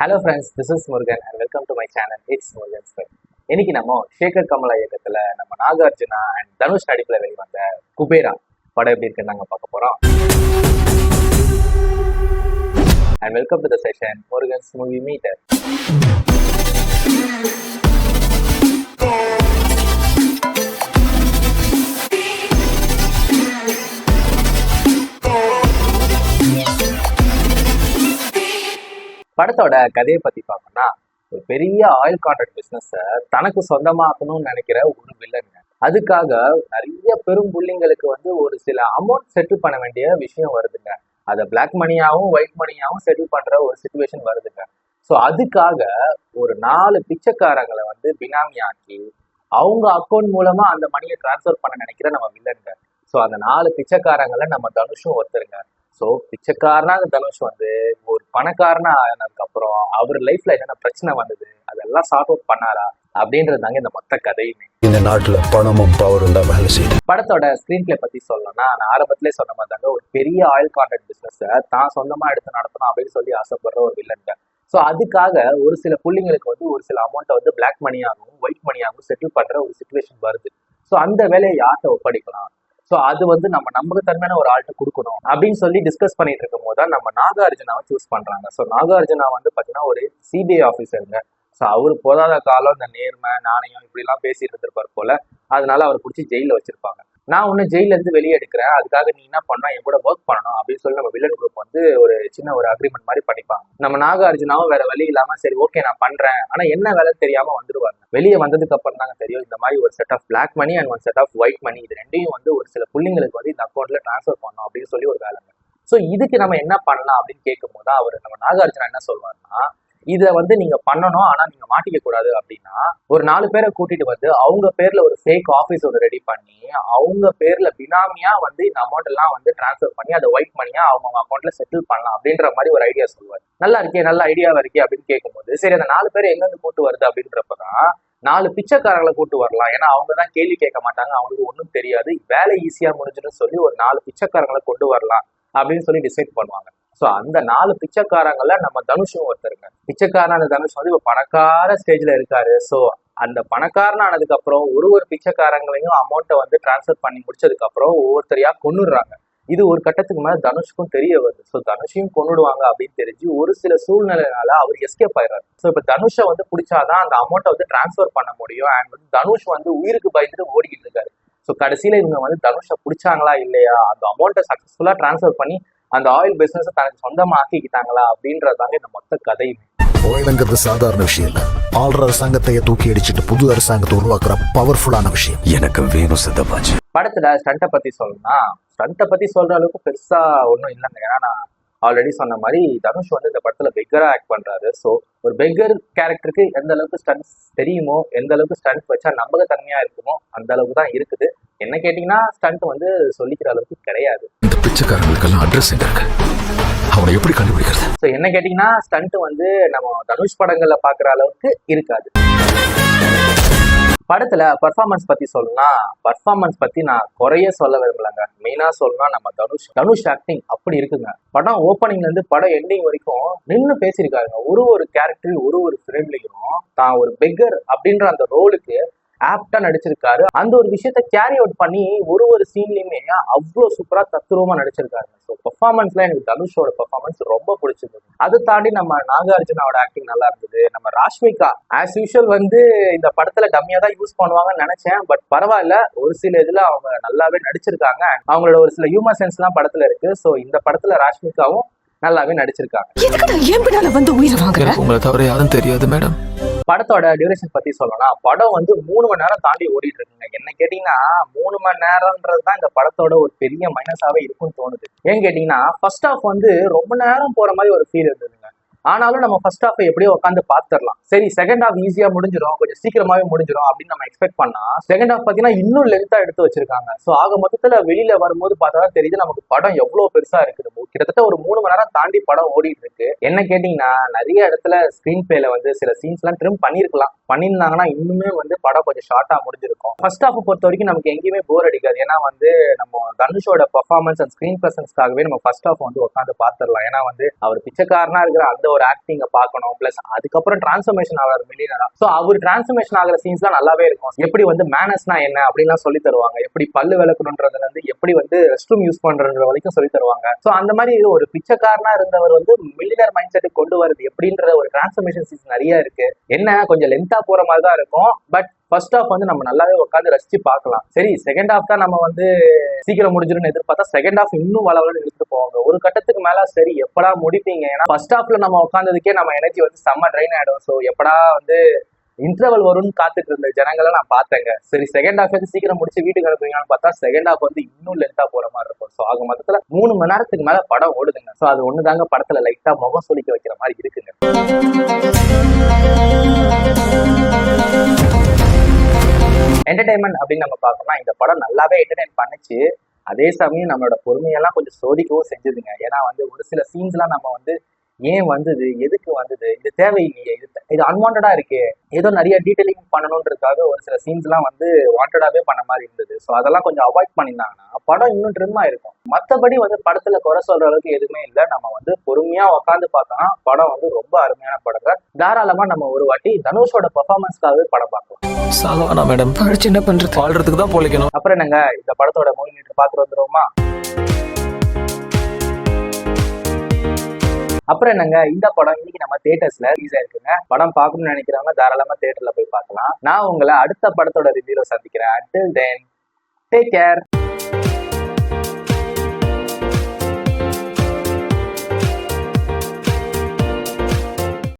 Hello friends this is Murugan and welcome to my channel it's Murugan spell இன்னைக்கு நம்ம சேகர் கமலா இயக்கத்துல நம்ம Nagarjuna and Dhanush நடிப்புல வெளிவந்த குபேரா படம் எப்படி இருக்குன்னு நாங்க பார்க்க போறோம். And welcome to the session Murugan's movie meter படத்தோட கதையை பத்தி பார்த்தோம்னா ஒரு பெரிய ஆயில் கான்ட்ராக்ட் பிசினஸ் தனக்கு சொந்தமாக்கணும்னு நினைக்கிற ஒரு வில்லன் அதுக்காக நிறைய பெரும் புள்ளிங்களுக்கு வந்து ஒரு சில அமௌண்ட் செட்டில் பண்ண வேண்டிய விஷயம் வருதுங்க. அதை பிளாக் மணியாவும் ஒயிட் மணியாவும் செட்டில் பண்ற ஒரு சுச்சுவேஷன் வருதுங்க. ஸோ அதுக்காக ஒரு நாலு பிச்சைக்காரங்களை வந்து பினாமி ஆக்கி அவங்க அக்கௌண்ட் மூலமா அந்த மணியை டிரான்ஸ்ஃபர் பண்ண நினைக்கிற நம்ம வில்லன்கள் ஸோ அந்த நாலு பிச்சைக்காரங்களை நம்ம தனுஷும் ஒருத்தருங்க. ஸோ பிச்சைக்காரனா அந்த தனுஷ் வந்து ஒரு பணக்காரனா ஆனதுக்கு அப்புறம் அவர் லைஃப்ல என்னென்ன பிரச்சனை வந்தது அதெல்லாம் சார்ட் அவுட் பண்ணாரா அப்படின்றது தாங்க இந்த மொத்த கதையுமே. இந்த நாட்டுல பணமும் பவரும் தான் வேலை செய்யுது. படத்தோட ஸ்க்ரீன் பிளே பத்தி சொல்லணும்னா நான் ஆரம்பத்திலே சொன்ன மாதிரி தாங்க ஒரு பெரிய ஆயில் கான்ட்ராக்ட் பிசினஸ் தான் சொந்தமா எடுத்து நடத்தணும் அப்படின்னு சொல்லி ஆசைப்படுற ஒரு வில்லன்ங்க ஸோ அதுக்காக ஒரு சில புள்ளிங்களுக்கு வந்து ஒரு சில அமௌண்ட்டை வந்து பிளாக் மணியாகவும் ஒயிட் மணியாகவும் செட்டில் பண்ற ஒரு சுச்சுவேஷன் வருது. ஸோ அந்த வேலையை யார்கிட்ட ஒப்படைக்கலாம்? ஸோ அது வந்து நம்ம நம்பகத்தன்மையான ஒரு ஆள்கிட்ட கொடுக்கணும் அப்படின்னு சொல்லி டிஸ்கஸ் பண்ணிட்டு இருக்கும் போது தான் நம்ம நாகார்ஜுனாவை சூஸ் பண்றாங்க. ஸோ நாகார்ஜுனா வந்து பார்த்தீங்கன்னா ஒரு சிபிஐ ஆஃபீஸருங்க ஸோ அவர் போதாத காலம் இந்த நேர்மை நாணயம் இப்படிலாம் பேசிட்டு இருந்திருப்பார் போல. அதனால அவர் பிடிச்சி ஜெயிலில் வச்சிருப்பாங்க. நான் ஒன்று ஜெயில இருந்து வெளியே எடுக்கிறேன். அதுக்காக நீ என்ன பண்ணா என் கூட ஒர்க் பண்ணணும் அப்படின்னு சொல்லி நம்ம வில்லன் குரூப் வந்து ஒரு சின்ன ஒரு அக்ரிமெண்ட் மாதிரி பண்ணிப்பாங்க. நம்ம நாகார்ஜுனாவும் வேற வழி இல்லாம சரி ஓகே நான் பண்றேன். ஆனா என்ன வேலை தெரியாம வந்துருவாங்க. வெளியே வந்ததுக்கு அப்புறம் தாங்க தெரியும். இந்த மாதிரி ஒரு set of black money and one set of white money இது ரெண்டையும் வந்து ஒரு சில புள்ளிங்களுக்கு வந்து இந்த அக்கௌண்ட்ல ட்ரான்ஸ்ஃபர் பண்ணணும் அப்படின்னு சொல்லி ஒரு வேலைங்க. ஸோ இதுக்கு நம்ம என்ன பண்ணலாம் அப்படின்னு கேட்கும் போது அவர் நம்ம நாகார்ஜுனா என்ன சொல்வாருன்னா இதை வந்து நீங்க பண்ணணும் ஆனா நீங்க மாட்டிக்க கூடாது அப்படின்னா ஒரு நாலு பேரை கூட்டிட்டு வந்து அவங்க பேர்ல ஒரு ஃபேக் ஆஃபீஸ் ஒன்று ரெடி பண்ணி அவங்க பேர்ல பினாமியா வந்து இந்த அமௌண்ட் எல்லாம் வந்து டிரான்ஸ்ஃபர் பண்ணி அதை ஒயிட் மணியா அவங்க அக்கௌண்ட்ல செட்டில் பண்ணலாம் அப்படின்ற மாதிரி ஒரு ஐடியா சொல்லுவார். நல்லா இருக்கே நல்ல ஐடியாவா இருக்கே அப்படின்னு கேட்கும்போது சரி அந்த நாலு பேர் எங்கேருந்து கூட்டு வருது அப்படின்றப்பதான் நாலு பிச்சைக்காரங்களை கூட்டு வரலாம். ஏன்னா அவங்க தான் கேள்வி கேட்க மாட்டாங்க அவங்களுக்கு ஒன்றும் தெரியாது. வேலை ஈஸியா முடிஞ்சுன்னு சொல்லி ஒரு நாலு பிச்சைக்காரங்களை கொண்டு வரலாம் அப்படின்னு சொல்லி டிசைட் பண்ணுவாங்க. ஸோ அந்த நாலு பிச்சைக்காரங்கள நம்ம தனுஷும் ஒருத்தருங்க பிச்சைக்காரன் தனுஷ் வந்து இப்போ பணக்கார ஸ்டேஜில் இருக்காரு. ஸோ அந்த பணக்காரன் ஆனதுக்கப்புறம் ஒரு ஒரு பிச்சைக்காரங்களையும் அமௌண்ட்டை வந்து டிரான்ஸ்ஃபர் பண்ணி முடிச்சதுக்கு அப்புறம் ஒவ்வொருத்தரையா கொண்டுடுறாங்க இது ஒரு கட்டத்துக்கு மேலே தனுஷுக்கும் தெரிய வருது. ஸோ தனுஷையும் கொண்டுடுவாங்க அப்படின்னு தெரிஞ்சு ஒரு சில சூழ்நிலைனால அவர் எஸ்கேப் ஆயிடுறாரு. ஸோ இப்போ தனுஷை வந்து பிடிச்சாதான் அந்த அமௌண்ட்டை வந்து டிரான்ஸ்ஃபர் பண்ண முடியும். அண்ட் வந்து தனுஷ் வந்து உயிருக்கு பயந்துட்டு ஓடிக்கிட்டு இருக்காரு. ஸோ கடைசியில் இவங்க வந்து தனுஷை பிடிச்சாங்களா இல்லையா? அந்த அமௌண்ட்டை சக்ஸஸ்ஃபுல்லாக டிரான்ஸ்ஃபர் பண்ணி அந்த ஆயில் பிசினஸ் தனக்கு சொந்தமா ஆக்கிக்கிட்டாங்களா அப்படின்றதாங்க இந்த மொத்த கதையுமே. ஓயிலுங்கிறது சாதாரண விஷயம் இல்ல. ஆள்ற அரசாங்கத்தையே தூக்கி அடிச்சிட்டு புது அரசாங்கத்தை உருவாக்குற பவர்ஃபுல்லான விஷயம். எனக்கு வேணும் சித்தப்பாஜி. படத்துல ஸ்டண்ட்டை பத்தி சொல்லணும்னா ஸ்டண்ட்டை பத்தி சொல்ற அளவுக்கு பெருசா ஒன்றும் இல்லைங்க. ஏன்னா நான் ஆல்ரெடி சொன்ன மாதிரி தனுஷ் வந்து இந்த படத்துல பெக்கரா ஆக்ட் பண்றாரு. ஸோ ஒரு பெக்கர் கேரக்டருக்கு எந்த அளவுக்கு ஸ்டண்ட்ஸ் தெரியுமோ எந்த அளவுக்கு ஸ்டண்ட் வச்சா நம்பகத்தன்மையா இருக்குமோ அந்த அளவுக்கு தான் இருக்குது. என்ன கேட்டீங்கன்னா ஸ்டண்ட் வந்து சொல்லிக்கிற அளவுக்கு கிடையாது. பிச்சைக்காரங்களுக்கெல்லாம் அட்ரஸ் எங்க இருக்கு? அவனை எப்படி கண்டுபிடிக்கிறது? ஸோ என்ன கேட்டிங்கன்னா ஸ்டண்ட் வந்து நம்ம தனுஷ் படங்களில் பார்க்குற அளவுக்கு இருக்காது. படத்துல பர்ஃபார்மன்ஸ் பத்தி சொல்லணும்னா பர்ஃபார்மன்ஸ் பத்தி நான் குறைய சொல்ல விரும்பலங்க. மெயினா சொல்லணும்னா நம்ம தனுஷ் தனுஷ் ஆக்டிங் அப்படி இருக்குங்க. படம் ஓப்பனிங்ல இருந்து படம் எண்டிங் வரைக்கும் நின்று பேசியிருக்காருங்க. ஒரு ஒரு கேரக்டர் ஒரு ஒரு ஃப்ரெண்ட்லையும் தான் ஒரு பெக்கர் அப்படின்ற அந்த ரோலுக்கு ஆப்டா நடிச்சிருக்காரு. அந்த ஒரு விஷயத்த கேரி அவுட் பண்ணி ஒரு ஒரு சீன்லயுமே அவ்வளோ சூப்பரா தத்துருவமா நடிச்சிருக்காரு. ஸோ பெர்ஃபார்மன்ஸ்ல எனக்கு தனுஷோட பெர்ஃபார்மன்ஸ் ரொம்ப பிடிச்சிருந்தது அதை தாண்டி நம்ம நாகார்ஜுனாவோட ஆக்டிங் நல்லா இருந்தது. நம்ம ராஷ்மிகா ஆஸ் யூஷுவல் வந்து இந்த படத்துல டம்மியா தான் யூஸ் பண்ணுவாங்கன்னு நினைச்சேன். பட் பரவாயில்ல ஒரு சில இதுல அவங்க நல்லாவே நடிச்சிருக்காங்க. அவங்களோட ஒரு சில ஹியூமர் சென்ஸ் எல்லாம் படத்துல இருக்கு. ஸோ இந்த படத்துல ராஷ்மிகாவும் நல்லாவே நடிச்சிருக்காங்க. உங்களை தவிர யாரும் தெரியாது மேடம் படத்தோட டியூரேஷன் பத்தி சொல்லணும்னா படம் வந்து மூணு மணி நேரம் தாண்டி ஓடிட்டு இருக்குங்க. என்ன கேட்டீங்கன்னா மூணு மணி நேரம்ன்றது தான் இந்த படத்தோட ஒரு பெரிய மைனஸாவே இருக்கும்னு தோணுது. ஏன் கேட்டீங்கன்னா ஃபர்ஸ்ட் ஆஃப் வந்து ரொம்ப நேரம் போற மாதிரி ஒரு ஃபீல் இருந்ததுங்க. ஆனாலும் நம்ம ஃபர்ஸ்ட் ஹாஃப் எப்படியோ உட்காந்து பாத்துரலாம் சரி செகண்ட் ஹாஃப் ஈஸியா முடிஞ்சிடும் கொஞ்சம் சீக்கிரமாவே முடிஞ்சிடும் அப்படின்னு நம்ம எக்ஸ்பெக்ட் பண்ணா செகண்ட் ஹாஃப் பாத்தீங்கன்னா இன்னும் லென்த்தா எடுத்து வச்சிருக்காங்க. ஸோ ஆக மொத்தத்துல வெளியில வரும்போது பார்த்தா தெரியுது நமக்கு படம் எவ்வளவு பெருசா இருக்குது கிட்டத்தட்ட ஒரு மூணு மணி நேரம் தாண்டி படம் ஓடிட்டு இருக்கு. என்ன கேட்டீங்கன்னா நிறைய இடத்துல ஸ்கிரீன் பிளேல வந்து சில சீன்ஸ் எல்லாம் ட்ரிம் பண்ணிருக்கலாம் பண்ணியிருந்தாங்கன்னா இன்னுமே வந்து படம் கொஞ்சம் ஷார்ட்டா முடிஞ்சிருக்கும். ஃபர்ஸ்ட் ஹாஃப் பொறுத்த வரைக்கும் நமக்கு எங்கேயுமே போர் அடிக்காது. ஏன்னா வந்து நம்ம தனுஷோட பர்ஃபார்மன்ஸ் அண்ட் ஸ்கிரீன் பிரசன்ஸ்க்காகவே நம்ம ஃபர்ஸ்ட் ஹாஃப் வந்து உட்காந்து பாத்துரலாம் ஏன்னா வந்து அவர் பிச்சைக்காரனா இருக்கிற அந்த ஒரு ஆக்டிங்க பார்க்கணும் பிளஸ் அதுக்கப்புறம் டிரான்ஸ்ஃபர்மேஷன் ஆகிற மில்லியனரா ஸோ அவர் டிரான்ஸ்ஃபர்மேஷன் ஆகிற சீன்ஸ் தான் நல்லாவே இருக்கும். எப்படி வந்து மேனஸ்னா என்ன அப்படின்லாம் சொல்லி தருவாங்க. எப்படி பல்லு விளக்கணுன்றதுல இருந்து எப்படி வந்து ரெஸ்ட் ரூம் யூஸ் பண்றன்ற வரைக்கும் சொல்லி தருவாங்க. ஸோ அந்த மாதிரி ஒரு பிச்சைக்காரனா இருந்தவர் வந்து மில்லியனர் மைண்ட் செட்டுக்கு கொண்டு வருது எப்படின்ற ஒரு டிரான்ஸ்ஃபர்மேஷன் சீன்ஸ் நிறைய இருக்கு. என்ன கொஞ்சம் லென்த்தா போற மாதிரி தான் இருக்கும். பட் ஃபர்ஸ்ட் ஹாஃப் வந்து நம்ம நல்லாவே உட்காந்து ரசிச்சு பார்க்கலாம். சரி செகண்ட் ஹாஃப் தான் நம்ம வந்து சீக்கிரம் முடிஞ்சிரும்னு எதிர்பார்த்தா செகண்ட் ஹாஃப் இன்னும் வளவலன்னு எடுத்துட்டு போவாங்க. ஒரு கட்டத்துக்கு மேல சரி எப்படா முடிப்பீங்க? ஏன்னா ஃபர்ஸ்ட் ஹாஃப்ல நம்ம உட்காந்ததுக்கே நம்ம எனர்ஜி வந்து செம்ம ட்ரைன் ஆயிடும். ஸோ எப்படா வந்து இன்டர்வல் வரும்னு காத்துட்டு இருந்த ஜனங்களை நான் பார்த்தேங்க. சரி செகண்ட் ஹாஃப் வந்து சீக்கிரம் முடிச்சு வீட்டுக்கு அனுப்புவீங்கன்னு பார்த்தா செகண்ட் ஹாஃப் வந்து இன்னும் லென்த்தா போற மாதிரி இருக்கும். ஸோ ஆக மொத்தத்துல மூணு மணி நேரத்துக்கு மேல படம் ஓடுதுங்க. ஸோ அது ஒண்ணுதாங்க தாங்க படத்துல லைட்டா முகம் சொல்லிக்க வைக்கிற மாதிரி இருக்குங்க. என்டர்டைன்மெண்ட் அப்படின்னு நம்ம பார்க்கணும்னா இந்த படம் நல்லாவே என்டர்டைன் பண்ணுச்சு. அதே சமயம் நம்மளோட பொறுமையெல்லாம் கொஞ்சம் சோதிக்கவும் செஞ்சதுங்க. ஏன்னா வந்து ஒரு சில சீன்ஸ்லாம் நம்ம வந்து ஏன் வந்தது? எதுக்கு வந்தது? இது தேவையில்லையே. இது இது அன்வான்டா இருக்கே. ஏதோ நிறைய டீட்டெயிலிங் பண்ணணுன்றதுக்காக ஒரு சில சீன்ஸ்லாம் வந்து வாண்டடாவே பண்ண மாதிரி இருந்தது. ஸோ அதெல்லாம் கொஞ்சம் அவாய்ட் பண்ணியிருந்தாங்கன்னா படம் இன்னும் ட்ரிம்மா இருக்கும். மற்றபடி வந்து படத்துல குறை சொல்ற அளவுக்கு எதுவுமே இல்லை. நம்ம வந்து பொறுமையா உட்காந்து பார்த்தோம்னா படம் வந்து ரொம்ப அருமையான படங்க தாராளமா நம்ம ஒரு வாட்டி தனுஷோட பெர்ஃபார்மன்ஸ்க்காகவே படம் பார்க்கலாம். சாகவானா மேடம். பழிச்சு என்ன பண்றது. வாழ்றதுக்கு தான் பொழைக்கணும். அப்புறம் என்னங்க இந்த படத்தோட மூவி மீட்டர் பார்த்துட்டு வந்துருவோமா? அப்புறம் என்னங்க இந்த படம் இன்னைக்கு நம்ம தியேட்டர்ஸ்ல ரிலீஸ் ஆயிருக்குங்க. படம் பார்க்கணும்னு நினைக்கிறவங்க தாராளமா தியேட்டர்ல போய் பார்க்கலாம். நான் உங்களை அடுத்த படத்தோட ரிவ்யூல சந்திக்கிறேன். அட்டில் தென் டேக் கேர்